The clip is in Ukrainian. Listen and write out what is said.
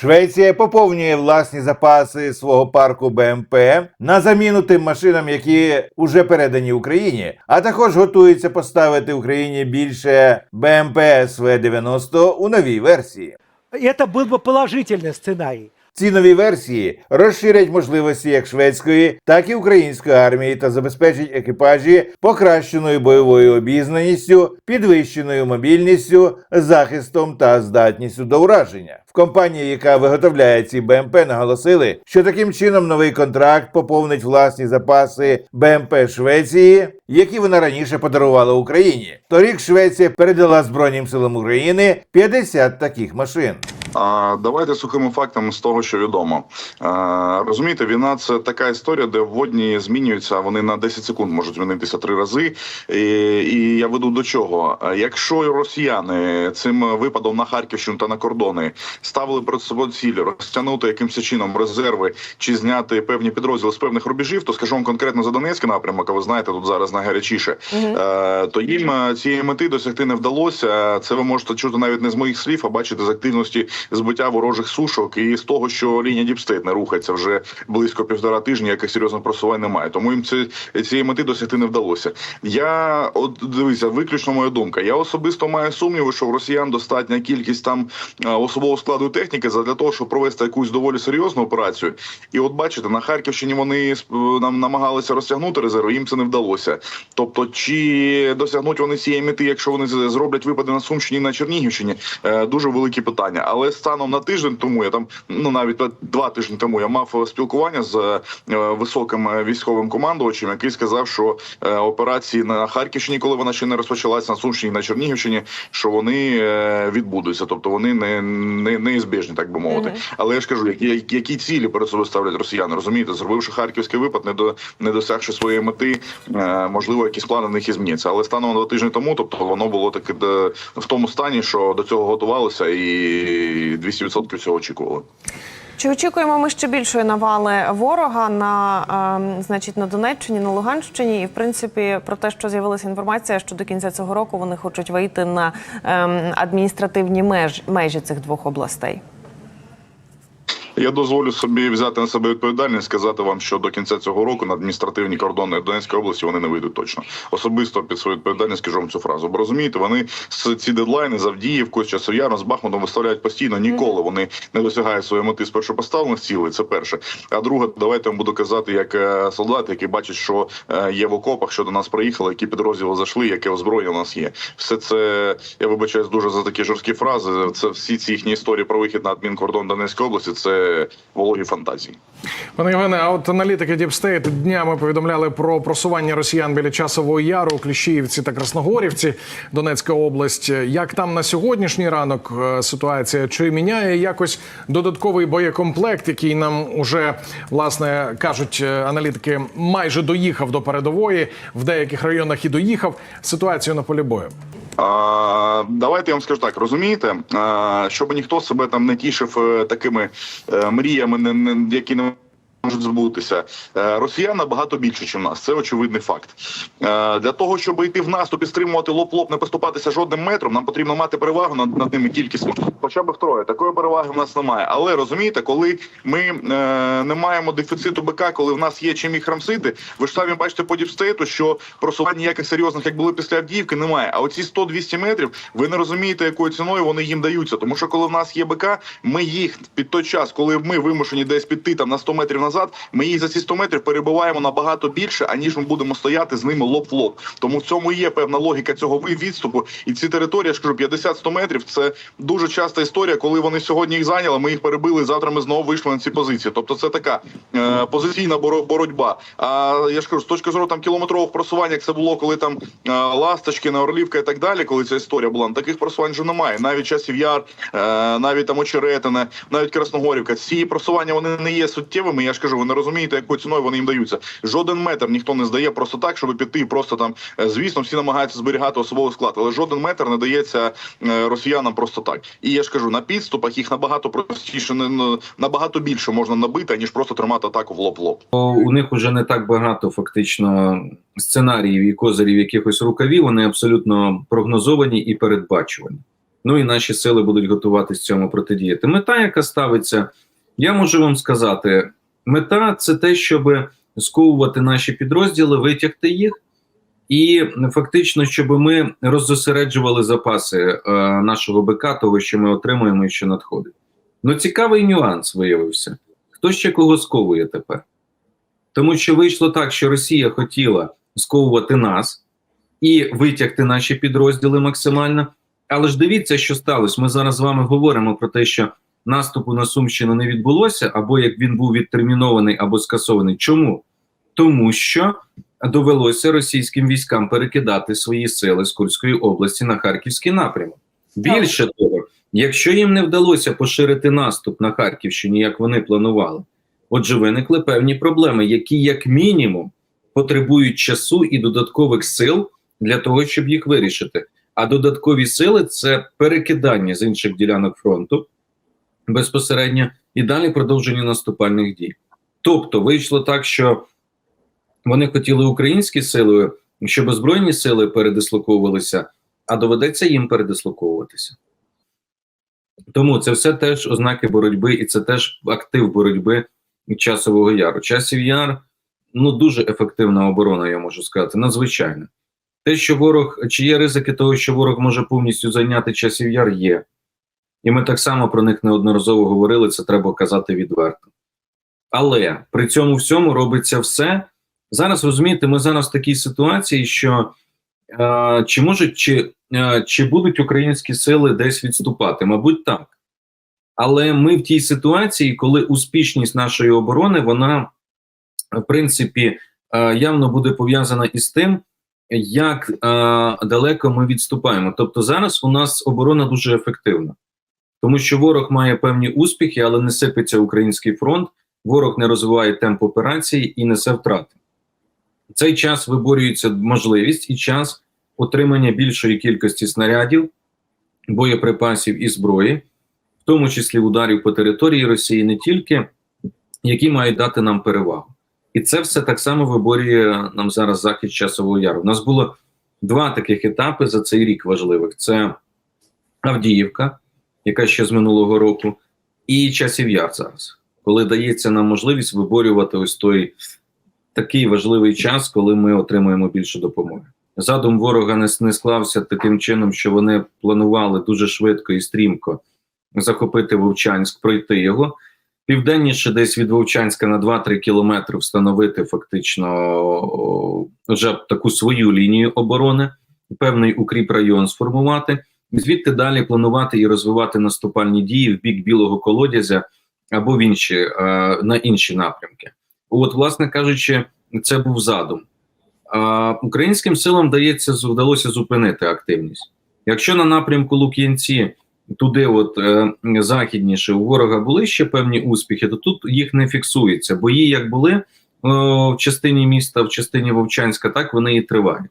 Швеція поповнює власні запаси свого парку БМП на заміну тим машинам, які вже передані Україні, а також готується поставити Україні більше БМП СВ-90 у новій версії. Это был бы положительный сценарий. Ці нові версії розширять можливості як шведської, так і української армії та забезпечать екіпажі покращеною бойовою обізнаністю, підвищеною мобільністю, захистом та здатністю до ураження. В компанії, яка виготовляє ці БМП, наголосили, що таким чином новий контракт поповнить власні запаси БМП Швеції, які вона раніше подарувала Україні. Торік Швеція передала Збройним силам України 50 таких машин. А давайте сухими фактами з того, що відомо. А, розумієте, війна це така історія, де водні змінюються. Вони на 10 секунд можуть змінитися три рази. І, і я веду до чого? Якщо росіяни цим випадом на Харківщину та на кордони ставили перед собою цілі розтягнути якимось чином резерви чи зняти певні підрозділи з певних рубежів, то скажу вам конкретно за Донецький напрямок, а ви знаєте, тут зараз найгарячіше. Е, то їм цієї мети досягти не вдалося. Це ви можете чути навіть не з моїх слів, а бачити з активності збиття ворожих сушок і з того, що лінія Діпстейт не рухається вже близько півтора тижні, яких серйозних просувань немає. Тому їм це цієї мети досягти не вдалося. Я от дивися, виключно моя думка. Я особисто маю сумніви, що в росіян достатня кількість там е, особового складу техніки для того, щоб провести якусь доволі серйозну операцію. І от бачите, на Харківщині вони сп- нам намагалися розтягнути резерви, їм це не вдалося. Тобто, чи досягнуть вони цієї мети, якщо вони зроблять випади на Сумщині на Чернігівщині, е, дуже великі питання. Але станом на тиждень тому я там ну навіть два тижні тому я мав е, спілкування з е, високим е, військовим командувачем, який сказав, що операції на Харківщині, коли вона ще не розпочалася на Сумщині на Чернігівщині, що вони відбудуться, тобто вони не, не неізбіжні, так би мовити. Але я ж кажу, які, які- цілі перед собою ставлять росіяни, розумієте, зробивши харківський випад, не до не досягши своєї мети, можливо, якісь плани в них і зміняться. Але станом на два тижні тому, тобто воно було таке в тому стані, що до цього готувалося, і 200% цього очікували. Чи очікуємо ми ще більшої навали ворога на е, значить на Донеччині, на Луганщині, і в принципі про те, що з'явилася інформація, що до кінця цього року вони хочуть вийти на е, адміністративні меж, межі цих двох областей? Я дозволю собі взяти на себе відповідальність, сказати вам, що до кінця цього року на адміністративні кордони Донецької області вони не вийдуть точно. Особисто під свою відповідальність скажу вам цю фразу. Бо розумієте, вони ці дедлайни з Авдіївкою, з Часов'яром, з Бахмутом виставляють постійно. Ніколи вони не досягають своєї мети з першопоставлених цілей. Це перше. А друге, давайте вам буду казати, як е, солдат, який бачить, що е, є в окопах, що до нас приїхали, які підрозділи зайшли, яке озброєння у нас є. Все це я вибачаюсь дуже за такі жорсткі фрази. Це всі ці їхні історії про вихід на адмінкордон Донецької області. Це вологі фантазії. Пане Євгене, а от аналітики Діпстейт днями повідомляли про просування росіян біля часового яру, Кліщіївці та Красногорівці, Донецька область. Як там на сьогоднішній ранок е, ситуація? Чи міняє якось додатковий боєкомплект, який нам уже власне кажуть е, аналітики, майже доїхав до передової в деяких районах і доїхав ситуацію на полі бою? Давайте я вам скажу так, розумієте, щоб ніхто себе там не тішив е, такими е, мріями, які не можуть збутися. Е, Росіян набагато більше, ніж нас. Це очевидний факт. Е, Для того, щоб йти в наступ і стримувати лоб-лоб, не поступатися жодним метром, нам потрібно мати перевагу над, над ними кількісно. Хоча б втроє. Такої переваги в нас немає. Але розумієте, коли ми е, не маємо дефіциту БК, коли в нас є чим їх рамсити, ви ж самі бачите по діпстейту, що просувань ніяких серйозних, як були після Авдіївки, немає. А оці 100-200 метрів, ви не розумієте, якою ціною вони їм даються. Тому що коли в нас є БК, ми їх під той час, коли ми вимушені десь піти там на 100 метрів назад, ми їх за ці 100 метрів перебуваємо набагато більше, аніж ми будемо стояти з ними лоб в лоб. Тому в цьому є певна логіка цього відступу. І ці території, я ж кажу, 50-100 метрів. Це дуже часта історія, коли вони сьогодні їх зайняли. Ми їх перебили. Завтра ми знову вийшли на ці позиції. Тобто, це така е, позиційна боро- боротьба. А я ж кажу, з точки зору там кілометрових просувань, як це було, коли там е, Ласточкіна, Орлівка і так далі, коли ця історія була, ну, таких просувань вже немає. Навіть часів яр, е, навіть там Очеретине, навіть Красногорівка. Ці просування вони не є суттєвими. Я ж кажу, ви не розумієте, якою ціною вони їм даються. Жоден метр ніхто не здає просто так, щоб піти просто там. е, Звісно, всі намагаються зберігати особовий склад, але жоден метр не дається е, росіянам просто так. І я ж кажу, на підступах їх набагато простіше, набагато більше можна набити, ніж просто тримати атаку в лоб в лоб. у них уже не так багато фактично сценаріїв і козирів якихось рукавів. Вони абсолютно прогнозовані і передбачувані. Ну і наші сили будуть готуватись цьому протидіяти. Мета, яка ставиться, я можу вам сказати, мета це те, щоб сковувати наші підрозділи, витягти їх, і фактично, щоб ми роззосереджували запаси е, нашого БК, того, що ми отримуємо і що надходить. Ну, цікавий нюанс виявився. Хто ще кого сковує тепер? Тому що вийшло так, що Росія хотіла сковувати нас і витягти наші підрозділи максимально. Але ж дивіться, що сталося. Ми зараз з вами говоримо про те, що наступу на Сумщину не відбулося, або як він був відтермінований або скасований. Чому? Тому що довелося російським військам перекидати свої сили з Курської області на Харківський напрямок. Більше того, якщо їм не вдалося поширити наступ на Харківщині, як вони планували, отже, виникли певні проблеми, які, як мінімум, потребують часу і додаткових сил для того, щоб їх вирішити. А додаткові сили це перекидання з інших ділянок фронту безпосередньо і далі продовження наступальних дій. Тобто вийшло так, що вони хотіли українські сили, щоб збройні сили передислоковувалися, а доведеться їм передислоковуватися. Тому це все теж ознаки боротьби, і це теж актив боротьби часового яру. Часів яр ну дуже ефективна оборона, я можу сказати, надзвичайно. Те, що ворог, чи є ризики того, що ворог може повністю зайняти часів яр, є. І ми так само про них неодноразово говорили, це треба казати відверто. Але при цьому всьому робиться все. Зараз розумієте, ми зараз в такій ситуації, що е, чи можуть, чи, е, чи будуть українські сили десь відступати? Мабуть, так. Але ми в тій ситуації, коли успішність нашої оборони, вона, в принципі, е, явно буде пов'язана із тим, як е, далеко ми відступаємо. Тобто зараз у нас оборона дуже ефективна, тому що ворог має певні успіхи, але не сипеться український фронт, ворог не розвиває темп операції і несе втрати. Цей час виборюється можливість і час отримання більшої кількості снарядів, боєприпасів і зброї, в тому числі ударів по території Росії, не тільки які мають дати нам перевагу. І це все так само виборює нам зараз захід часового яру. У нас було два таких етапи за цей рік важливих: це Авдіївка, яка ще з минулого року, і часів яр зараз, коли дається нам можливість виборювати ось той такий важливий час, коли ми отримуємо більше допомоги. Задум ворога не, не склався таким чином, що вони планували дуже швидко і стрімко захопити Вовчанськ, пройти його. Південніше, десь від Вовчанська на 2-3 кілометри встановити фактично вже таку свою лінію оборони, певний укріп район сформувати, звідти далі планувати і розвивати наступальні дії в бік білого колодязя або в інші, е, на інші напрямки. От, власне кажучи, це був задум. Українським силам дається вдалося зупинити активність. Якщо на напрямку Лук'янці туди, от е, західніше, у ворога були ще певні успіхи, то тут їх не фіксується. Бої як були в частині міста, в частині Вовчанська, так вони і тривають.